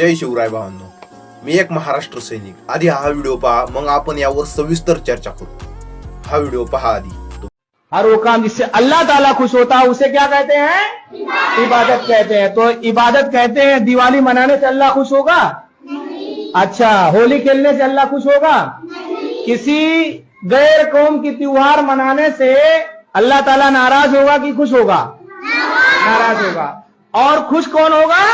जय शिवराय भावांनो मी एक महाराष्ट्र सैनिक. आधी हा व्हिडिओ पहा, मग यावर सविस्तर चर्चा करू. हा व्हिडिओ पहा आधी. हर वो काम जिससे अल्लाह ताला खुश होता है उसे क्या कहते हैं? इबादत कहते हैं। तो इबादत कहते हैं, दिवाली मनाने से अल्लाह खुश होगा? अच्छा होली खेलने से अल्लाह खुश होगा? किसी गैर कौम की त्योहार मनाने से अल्लाह ताला नाराज़ होगा कि खुश होगा? नाराज़ होगा। और खुश कौन होगा?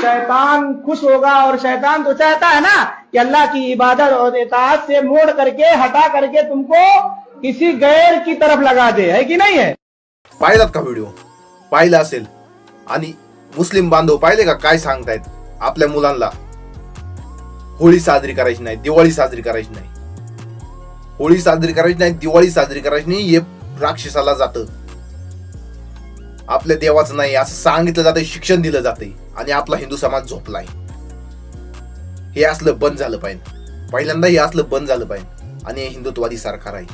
शैतान खुश होगा और शैतान तो चाहता है ना कि अल्लाह की इबादत और इताअत से मोड़ करके हटा करके तुमको किसी गैर की तरफ लगा दे। है कि नहीं है? पाहिलात का व्हिडिओ पाहिला असेल. आणि मुस्लिम बांधव पाहिले का? काय सांगतायत? आपल्या मुलांना. होळी साजरी करायची नाही दिवाळी साजरी करायची नाही. होळी साजरी करायची नाही दिवाळी साजरी करायची नाही हे राक्षसाला जातं. आपल्या देवाचं नाही असं सांगितलं जातं शिक्षण दिलं जातंय आणि आपला हिंदू समाज झोपलाय. हे असलं बंद झालं पाहिजे. पहिल्यांदा हे असलं बंद झालं पाहिजे. आणि हे हिंदुत्वादी सरकार आहे.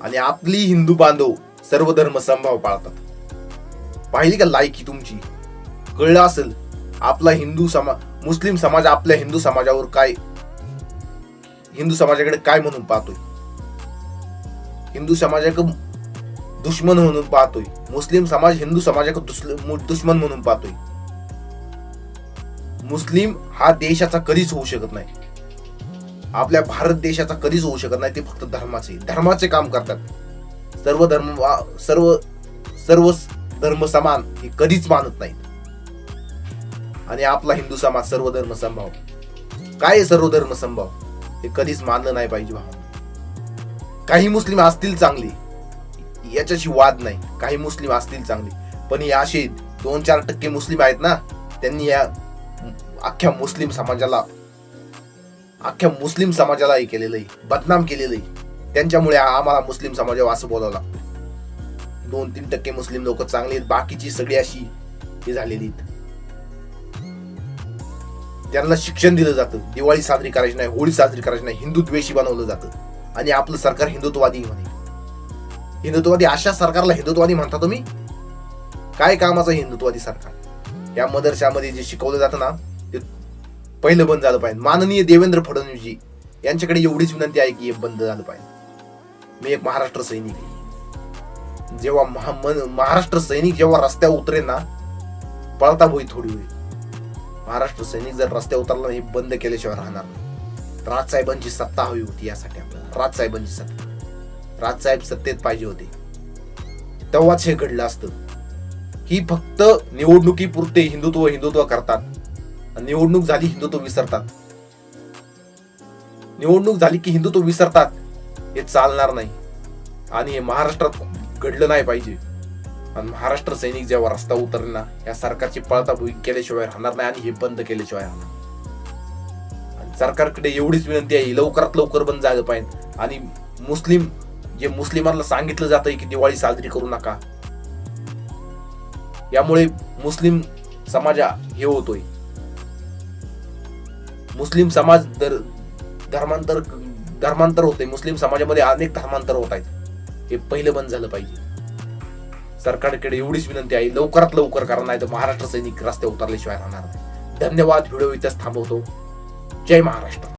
आणि आपली हिंदू बांधव सर्व धर्म संभाव पाळतात. पाहिली का लायकी तुमची? कळलं असेल आपला हिंदू समाज मुस्लिम समाज आपल्या हिंदू समाजावर काय हिंदू समाजाकडे काय म्हणून पाहतोय? हिंदू समाजाकडे दुश्मन म्हणून पाहतोय. मुस्लिम समाज हिंदू समाजाकडे दुश्मन म्हणून पाहतोय. मुस्लिम हा देशाचा कधीच होऊ शकत नाही. आपल्या भारत देशाचा कधीच होऊ शकत नाही ते फक्त धर्माचे. धर्माचे काम करतात. सर्व धर्म सर्व सर्व धर्म समान हे कधीच मानत नाहीत. आणि आपला हिंदू समाज सर्व धर्म संभाव काय सर्व धर्म संभाव हे कधीच मानलं नाही पाहिजे भाव काही मुस्लिम असतील चांगली. याच्याशी वाद नाही. काही मुस्लिम असतील चांगली. पण हे असे दोन चार टक्के मुस्लिम आहेत ना त्यांनी या अख्ख्या मुस्लिम समाजाला अख्ख्या मुस्लिम समाजाला हे केलेलं आहे बदनाम केलेलं आहे त्यांच्यामुळे आम्हाला मुस्लिम समाजावर असं बोलावं लागतं. दोन तीन टक्के मुस्लिम लोक चांगली आहेत बाकीची सगळी अशी हे झालेली आहेत. त्यांना शिक्षण दिलं जातं. दिवाळी साजरी करायची नाही होळी साजरी करायची नाही हिंदू द्वेषी बनवलं जातं. आणि आपलं सरकार हिंदुत्ववादी म्हणे. हिंदुत्ववादी अशा सरकारला हिंदुत्ववादी म्हणता तुम्ही? काय कामाचं हिंदुत्ववादी सरकार? या मदरशामध्ये जे शिकवलं जातं ना ते पहिलं बंद झालं पाहिजे. माननीय देवेंद्र फडणवीसजी यांच्याकडे एवढीच विनंती आहे की हे बंद झालं पाहिजे. मी एक महाराष्ट्र सैनिक आहे. जेव्हा महा- मन- महाराष्ट्र सैनिक जेव्हा रस्त्यावर उतरेल ना पळता होई थोडी होईल. महाराष्ट्र सैनिक जर रस्त्यावर उतरला हे बंद केल्याशिवाय राहणार नाही. राजसाहेबांची सत्ता हवी होती यासाठी आपल्याला. राजसाहेबांची सत्ता. राजसाहेब सत्तेत पाहिजे होते. तेव्हाच हे घडलं असतं. ही फक्त निवडणुकीपुरते हिंदुत्व हिंदुत्व करतात. आणि निवडणूक झाली हिंदुत्व विसरतात. निवडणूक झाली की हिंदुत्व विसरतात हे चालणार नाही. आणि हे महाराष्ट्रात घडलं नाही पाहिजे. आणि महाराष्ट्र सैनिक जेव्हा रस्ता उतरेल ना या सरकारची पळता भुई केल्याशिवाय राहणार नाही आणि हे बंद केल्याशिवाय राहणार आणि सरकारकडे एवढीच विनंती आहे लवकरात लवकर बंद झालं पाहिजे. आणि मुस्लिम जे मुस्लिमांना सांगितलं जातंय की दिवाळी साजरी करू नका यामुळे मुस्लिम समाज हे होतोय. मुस्लिम समाज दर धर्मांतर धर्मांतर होते मुस्लिम समाजामध्ये अनेक धर्मांतर होत आहेत. हे पहिलं बंद झालं पाहिजे. सरकारकडे एवढीच विनंती आहे लवकरात लवकर करा नाही तर महाराष्ट्र सैनिक रस्ते उतरल्याशिवाय राहणार धन्यवाद व्हिडिओ इथेच थांबवतो. जय महाराष्ट्र.